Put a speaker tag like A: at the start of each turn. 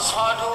A: وأشهد